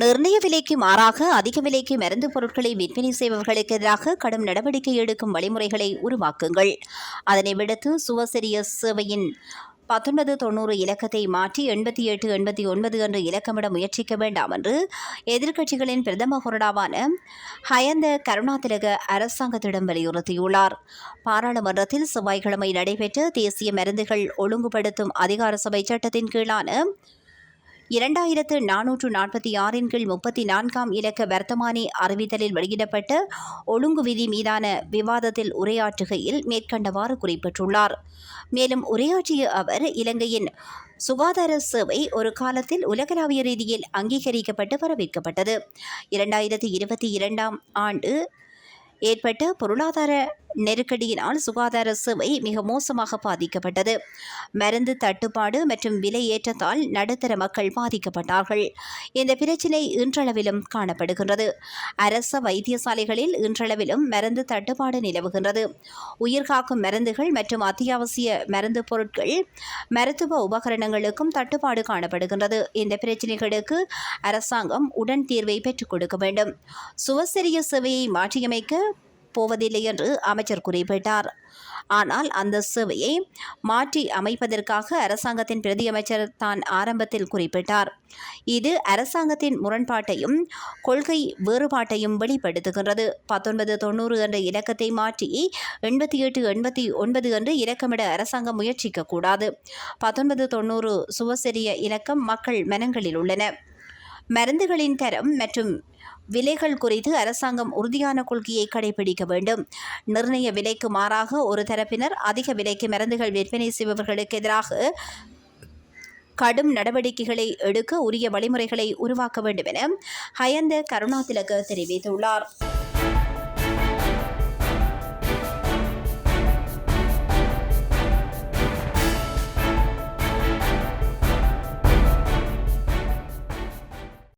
நிர்ணய விலைக்கு மாறாக அதிக விலைக்கு மருந்து பொருட்களை விற்பனை செய்பவர்களுக்கு எதிராக கடும் நடவடிக்கை எடுக்கும் வழிமுறைகளை உருவாக்குங்கள். அதனை விடுத்து சுவசரிய சேவையின் பத்தொன்பது தொண்ணூறு இலக்கத்தை மாற்றி எண்பத்தி எட்டு எண்பத்தி ஒன்பது என்று இலக்கமிட முயற்சிக்க வேண்டாம் என்று எதிர்க்கட்சிகளின் பிரதம கொறடாவான ஹயந்த கருணாதிலக அரசாங்கத்திடம் வலியுறுத்தியுள்ளார். பாராளுமன்றத்தில் செவ்வாய்க்கிழமை நடைபெற்ற தேசிய மருந்துகள் ஒழுங்குபடுத்தும் அதிகார சபை சட்டத்தின் கீழான இரண்டாயிரத்து நானூற்று நாற்பத்தி ஆறின் கீழ் முப்பத்தி நான்காம் இலக்க வர்த்தமானி அறிவித்தலில் வெளியிடப்பட்ட ஒழுங்கு விதி மீதான விவாதத்தில் உரையாற்றுகையில் மேற்கண்டவாறு குறிப்பிட்டுள்ளார். மேலும் உரையாற்றிய அவர் இலங்கையின் சுகாதார சேவை ஒரு காலத்தில் உலகளாவிய ரீதியில் அங்கீகரிக்கப்பட்டு வரவேற்கப்பட்டது. இரண்டாயிரத்தி இருபத்தி இரண்டாம் ஆண்டு ஏற்பட்ட பொருளாதார நெருக்கடியினால் சுகாதார சேவை மிக மோசமாக பாதிக்கப்பட்டது. மருந்து தட்டுப்பாடு மற்றும் விலை ஏற்றத்தால் நடுத்தர மக்கள் பாதிக்கப்பட்டார்கள். இந்த பிரச்சினை இன்றளவிலும் காணப்படுகின்றது. அரச வைத்தியசாலைகளில் இன்றளவிலும் மருந்து தட்டுப்பாடு நிலவுகின்றது. உயிர்காக்கும் மருந்துகள் மற்றும் அத்தியாவசிய மருந்து பொருட்கள் மருத்துவ உபகரணங்களுக்கும் தட்டுப்பாடு காணப்படுகின்றது. இந்த பிரச்சினைகளுக்கு அரசாங்கம் உடன் தீர்வை பெற்றுக் கொடுக்க வேண்டும். சுவசெரிய சேவையை மாற்றியமைக்க போவதில்லை என்று அமைச்சர் குறிப்பிட்டார். ஆனால் அந்த சேவையை மாற்றி அமைப்பதற்காக அரசாங்கத்தின் பிரதியமைச்சர் தான் ஆரம்பத்தில் குறிப்பிட்டார். இது அரசாங்கத்தின் முரண்பாட்டையும் கொள்கை வேறுபாட்டையும் வெளிப்படுத்துகின்றது. பத்தொன்பது தொண்ணூறு என்ற இலக்கத்தை மாற்றி எண்பத்தி எட்டு எண்பத்தி ஒன்பது என்று இலக்கமிட அரசாங்கம் முயற்சிக்க கூடாது பத்தொன்பது தொண்ணூறு சுவசெரிய இலக்கம் மக்கள் மனங்களில் உள்ளன. மருந்துகளின் தரம் மற்றும் விலைகள் குறித்து அரசாங்கம் உறுதியான கொள்கையை கடைபிடிக்க வேண்டும். நிர்ணய விலைக்கு மாறாக ஒரு தரப்பினர் அதிக விலைக்கு மருந்துகள் விற்பனை செய்பவர்களுக்கு எதிராக கடும் நடவடிக்கைகளை எடுக்க உரிய வழிமுறைகளை உருவாக்க வேண்டும் என ஹயந்த கருணாதிலக தெரிவித்துள்ளார்.